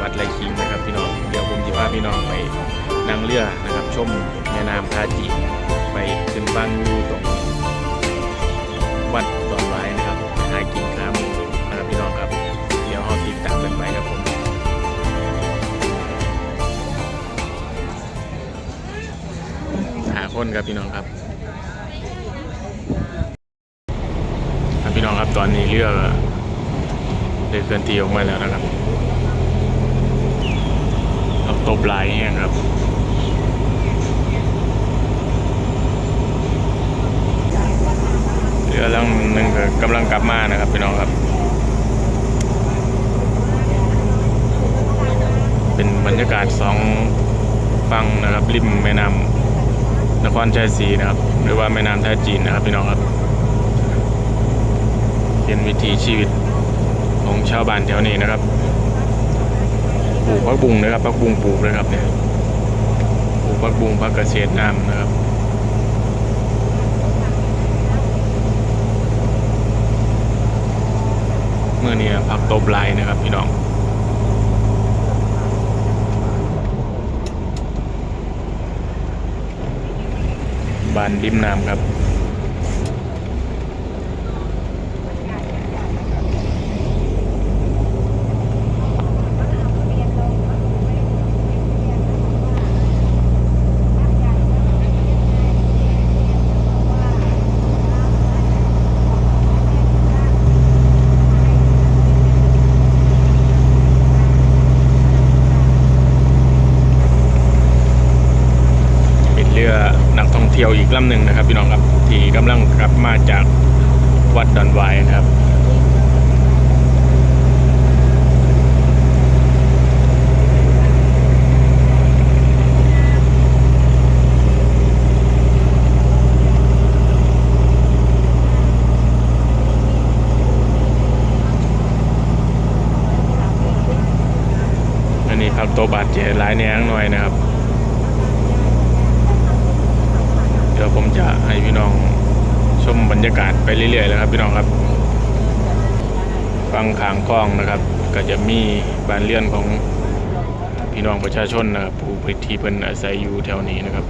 วัดไรคิงนะครับพี่น้อง เดี๋ยวผมจะพาพี่น้องไปนั่งเรือนะครับ ชมแม่น้ำท่าจีไปขึ้นฟังอยู่ตรงวัดดอนไว้นะครับหากินข้ามนะครับพี่น้องครับ เดี๋ยวเราติดตามกันไปครับผมหาคนครับพี่น้องครับครับพี่น้องครับตอนนี้เรือได้เคลื่อนที่ออกมาแล้วนะครับ ตบลายแห้งครับเรือลำหนึ่งก็กำลังกลับมานะครับพี่น้องครับ เป็นบรรยากาศสองฝั่งนะครับ ริมแม่น้ำนครชัยศรีนะครับ หรือว่าแม่น้ำท่าจีนนะครับพี่น้องครับเป็นวิถีชีวิตของชาวบ้านแถวนี้นะครับ ปลูกพักบุงนะครับพักบุงปลูกเลยครับเนี่ยปลูกพักบุงพักเกษตรน้ำนะครับเมื่อนี้ผักตบลายนะครับพี่น้องบานริมน้ำครับ เป็นเรือนักท่องเที่ยวอีกลำหนึ่งนะครับ พี่น้องครับ ที่กำลังกลับมาจากวัดดอนไวายนะครับ อันนี้พักโตวบาดเจ็บหลายแนงหน่อยนะครับ เดี๋ยวผมจะให้พี่น้องชมบรรยากาศไปเรื่อยๆแล้วครับพี่น้องครับ ฟังขางคลองนะครับ ก็จะมีบ้านเรือนของพี่น้องประชาชนนะครับผู้ที่เพิ่นอาศัยอยู่แถวนี้นะครับ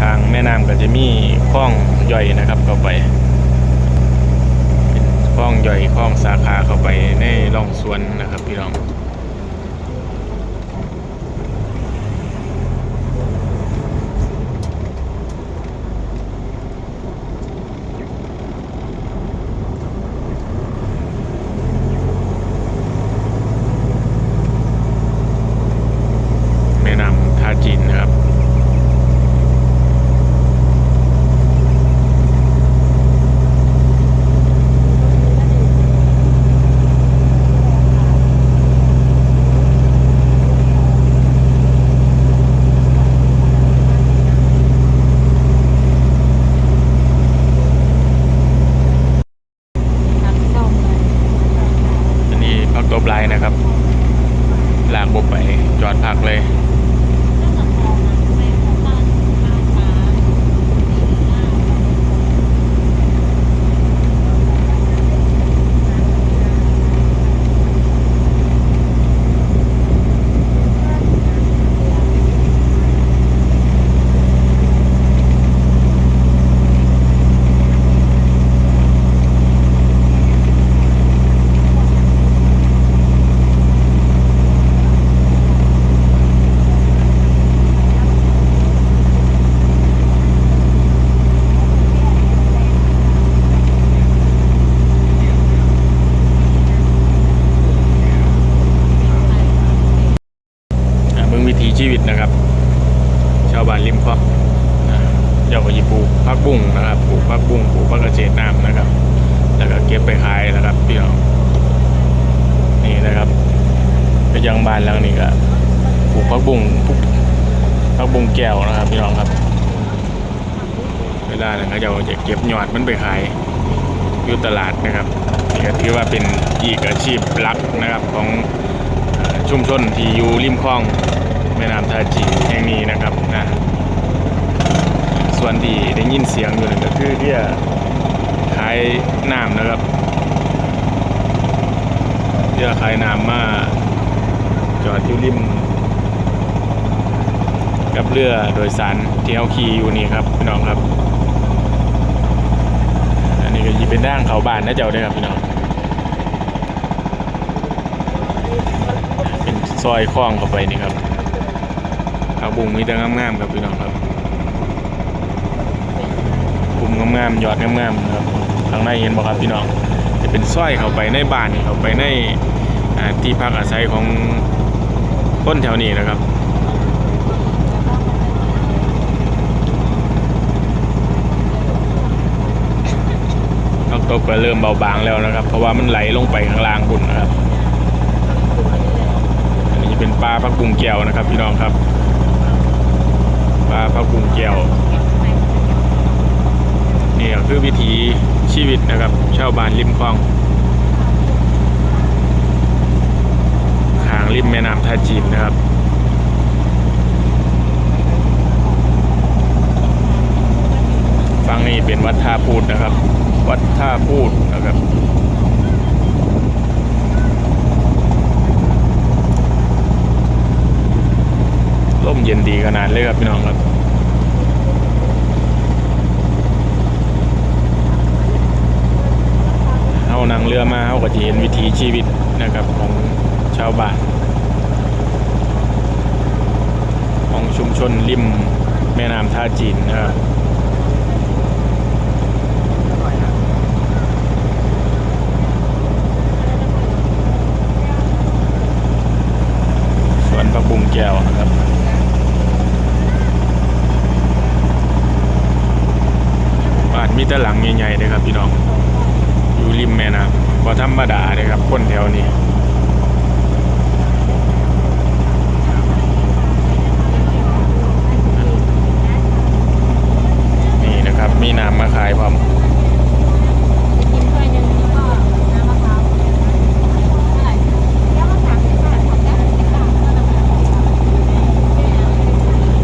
ทางแม่น้ำก็จะมีคลองย่อยนะครับเข้าไป คลองย่อยคลองสาขาเข้าไปในร่องสวนนะครับพี่น้อง แม่น้ำท่าจีนนะครับ อันนี้พักตัวปลายนะครับ ลากบกไปจอดพักเลย อ่าเมืองวิถีชีวิตนะครับ ชาวบ้านริมคลองอ่าเจ้าก็จะปลูกผักบุ้งนะครับปลูกผักบุ้งปลูกผักกระเฉดน้ำนะครับ แล้วก็เก็บไปขายนะครับพี่น้องนี่นะครับก็ยังบ้านหลังนี้ก็ปลูกผักบุ้งปลูกผัก บุ้งแก้วนะครับพี่น้องครับเวลาเนี่ยเขาจะเก็บหยอดมันไปขายอยู่ตลาดนะครับนี่ก็ถือว่าเป็นอีกอาชีพหลักนะครับของอชุมชนที่อยู่ริมคลองแม่น้ำท่าจีแห่งนี้นะครับนะส่วนที่ได้ยินเสียงอยู่นั่นก็คือที่ขายน้ำนะครับที่ขายน้ำมาจอดอยู่ริม กับเรือโดยสารที่เขาขี่อยู่นี่ครับพี่น้องครับ อันนี้ก็ยีเป็นด่างเขาบานนะเจ้าเด้ครับพี่น้องเป็นซอยคล้องเข้าไปนี่ครับเอาบุ้งมีแต่งามๆครับพี่น้องครับบุ้มงามๆยอดงามๆครับทางในเห็นบ่ครับพี่น้อง จะเป็นซอยเข้าไปในบ้านเข้าไปในที่พักอาศัยของคนแถวนี้นะครับ ตกก็เริ่มเบาบางแล้วนะครับ เพราะว่ามันไหลลงไปข้างล่างบุญนะครับ อันนี้เป็นปลาพักบุงแก้วนะครับพี่น้องครับ ปลาพักบุงแก้วนี่คือวิถีชีวิตนะครับชาวบ้านริมคลองทางริมแม่น้ำท่าจีนนะครับฝั่งนี้เป็นวัดท่าพูดนะครับ วัดท่าพูดนะครับร่มเย็นดีขนาดเลยครับพี่น้องครับเอานังเรือมาเขาก็จะเห็นวิถีชีวิตนะครับของชาวบ้านของชุมชนริมแม่น้ำท่าจีนนะครับ สวนผักบุ้ง แก้วนะครับบ้านมีแต่หลังใหญ่ๆเลยครับพี่น้อง อยู่ริมแม่น้ำก็ธรรมดาเลยครับคนแถวนี้นะครับ มีน้ำมาขายพร้อม กินถ้วยหนึ่งแล้วก็น้ำมะพร้าวเท่าไหร่แก้วละสามสิบบาทของแก้วละสิบบาทเท่านั้น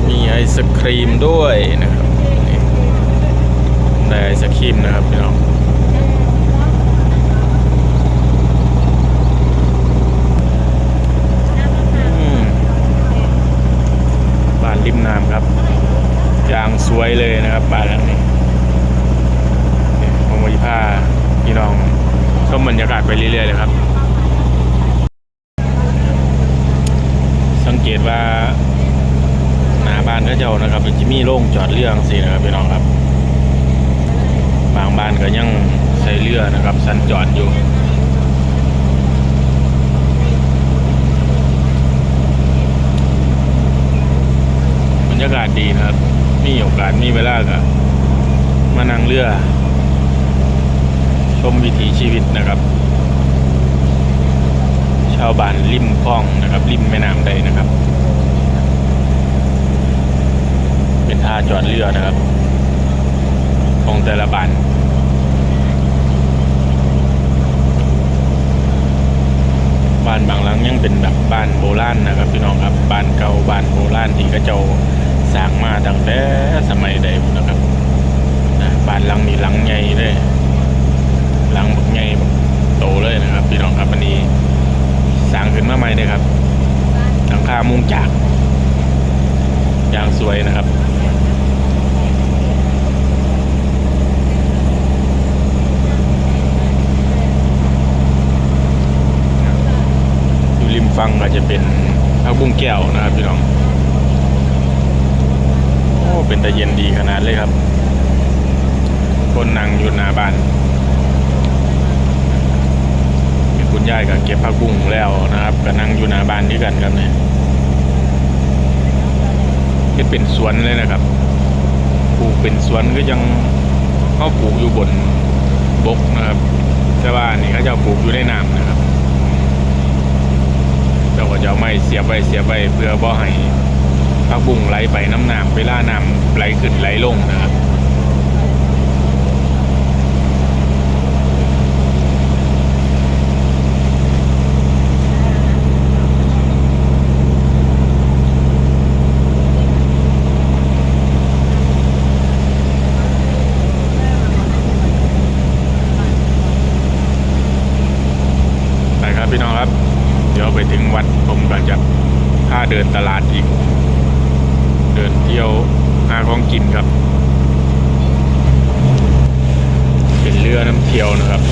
มีไอศค รีมด้วยนะครับได้ไอศครีมนะครับพี่น้องบ้านริมน้ำครับอย่างสวยเลยนะครับบ้านหลังนี้ผมวิพาพี่น้องชมบรรยากาศไปเรื่อยๆเลยครับ สังเกตว่า หนาบ้านเขาเจ้านะครับมันจะมีโล่งจอดเรืองสินะครับพี่น้องครับ บางบ้านก็ยังใช้เรือนะครับสัญจรอยู่บรรยากาศดีนะครับ มีโอกาสมีเวลาก็มานั่งเรือ ชมวิถีชีวิตนะครับ ชาวบ้านริมคลองนะครับ ริมแม่น้ำใดนะครับ เป็น ท่าจอดเรือนะครับ ของแต่ละบ้านบ้านบางหลังยังเป็นแบบบ้านโบราณนะครับพี่น้องครับบ้านเก่าบ้านโบราณที่กระเจ้าสร้างมาตั้งแต่สมัยใดนนะครับนะบ้านหลังนี้หลังใหญ่เลยหลังบักใหญ่บักโตเลยนะครับ พี่น้องครับอันนี้สร้างขึ้นมาใหม่เลยครับหลังคามุงจากอย่างสวยนะครับ อยู่ริม ฝั่งก็จะเป็นพักบุ้งแก้วนะครับพี่น้องโอ้เป็นตะเย็นดีขนาดเลยครับ คนนั่งอยู่หน้าบ้านมีคุณยายก็เก็บผักบุ้งแล้วนะครับก็นั่งอยู่หน้าบ้านด้วยกันครับเนี่ยเฮ็ดเป็นสวนเลยนะครับปลูกเป็นสวนก็ยังเขาปลูกอยู่บนบกนะครับแต่ว่านนี่เขาจะปลูกอยู่ในน้ำนะครับ็จะไม่เสียบไปเสียบไปเพื่อบ่ให้พักบุ้งไหลไปน้ำหนามไปล่าน้ำไหลขึ้นไหลลงนะครับพี่น้องครับ เดี๋ยวไปถึงวัดผมก็จะพาเดินตลาดอีก เดินเที่ยวหาของกินครับ เป็นเรือน้ำเที่ยวนะครับ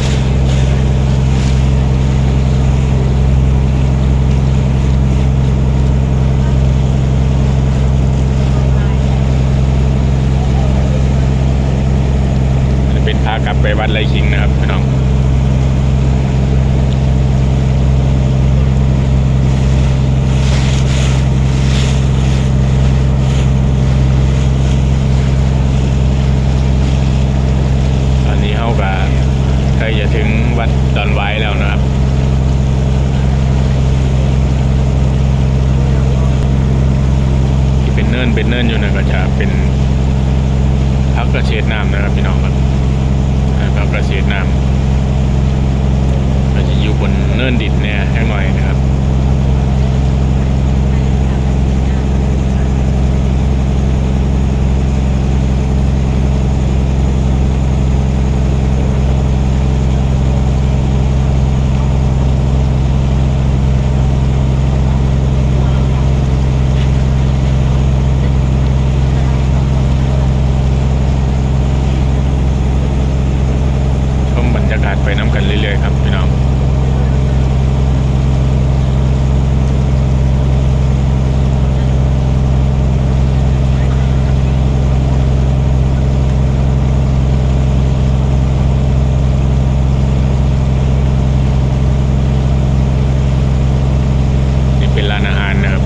จะเป็นพากลับไปวัดไรคิงนะครับพี่น้อง ตอนนี้เข้ากับใกล้จะถึงวัดดอนไว้แล้วนะครับ ที่เป็นเนินเป็นเนินอยู่นะก็จะเป็นพักกระเฉดน้ำนะครับพี่น้องครับอ่า พักกระเฉดน้ำก็จะอยู่บนเนินดินเนี่ยแค่หน่อยนะครับ รยากาศไปน้ำกันเรื่อยๆครับพี่น้อง นี่เป็นร้านอาหารนะครับ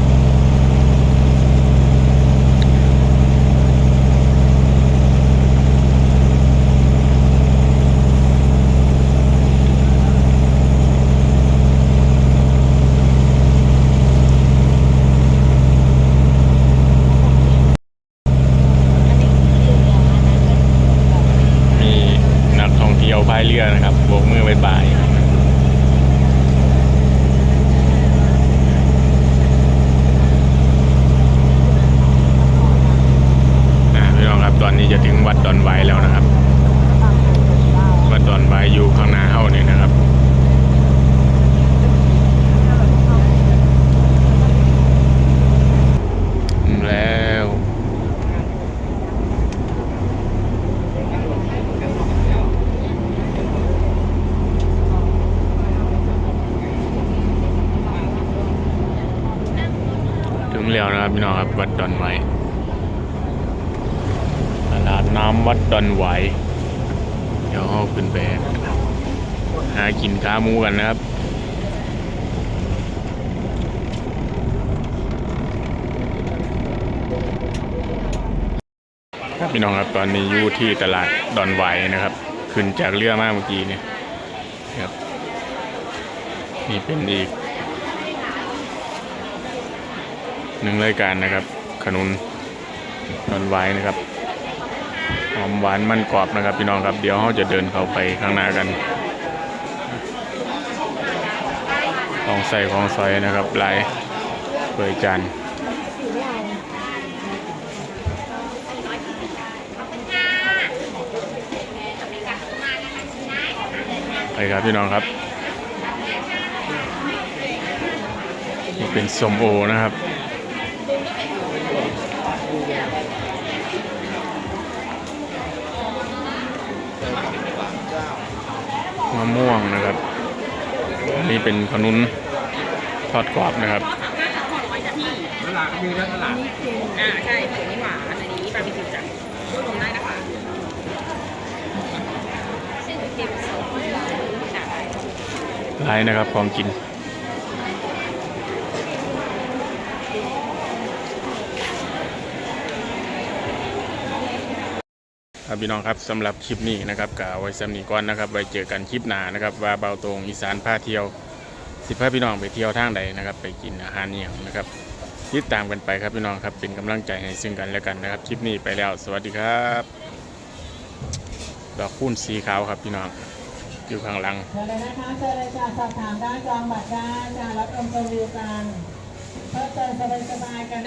มีนักท่องเที่ยวพายเรือนะครับโบกมือบ๊ายบายอ่าพี่น้องครับตอนนี้จะถึงวัดดอนไว้ แล้วนะครับวัดดอนไว้อยู่ข้างหน้าเฮ้านี่นะครับแล้วถึงแล้วนะครับพี่น้องครับวัดดอนไหวต ลาดน้ำวัดดอนไหวเดี๋ยวเราขึ้นไปหากินขาหมูกันนะครับครับพี่น้องครับตอนนี้อยู่ที่ตลาดดอนไหวนะครับ ขึ้นจากเรือมากเมื่อกี้เนี่ยครับนี่เป็นอีกหนึ่งรายการนะครับขนุนนอนไว้นะครับ อมหวานมันกรอบนะครับพี่น้องครับเดี๋ยวเราจะเดินเข้าไปข้างหน้ากัน ของใส่ของซอยนะครับหลายเปิดจานไปครับพี่น้องครับ นี่เป็นสมโอนะครับ มะม่วงนะครับอันนี้เป็นขนุนทอดกรอบนะครับตลาดมีนะตลาดอ่าใช่ผงนี่หวานอันนี้บาร์บีคิวจ้ะรวมได้นะคะซึ่งเค็มสองจ้ะหลายนะครับของกิน ครับพี่น้องครับสำหรับคลิปนี้นะครับกเอาไว้สำนีก่อนนะครับไว้เจอกันคลิปหน้านะครับ ว่าเบาตรงอีสานพาเที่ยวสิพาพี่น้องไปเที่ยวทางใดนะครับ ไปกินอาหารเนียงนะครับติดตามกันไปครับพี่น้องครับเป็นกำลังใจให้ซึ่งกันและกันนะครับคลิปนี้ไปแล้ว สวัสดีครับดอกคูณสีขาวครับพี่น้องอยู่ข้างหลังเชิญเลยนะคะเชิญเลยจ้ะสอบถามได้จองบัตรได้จ้ะรับชมรีวิวกันเพิ่มเติมสบายๆกัน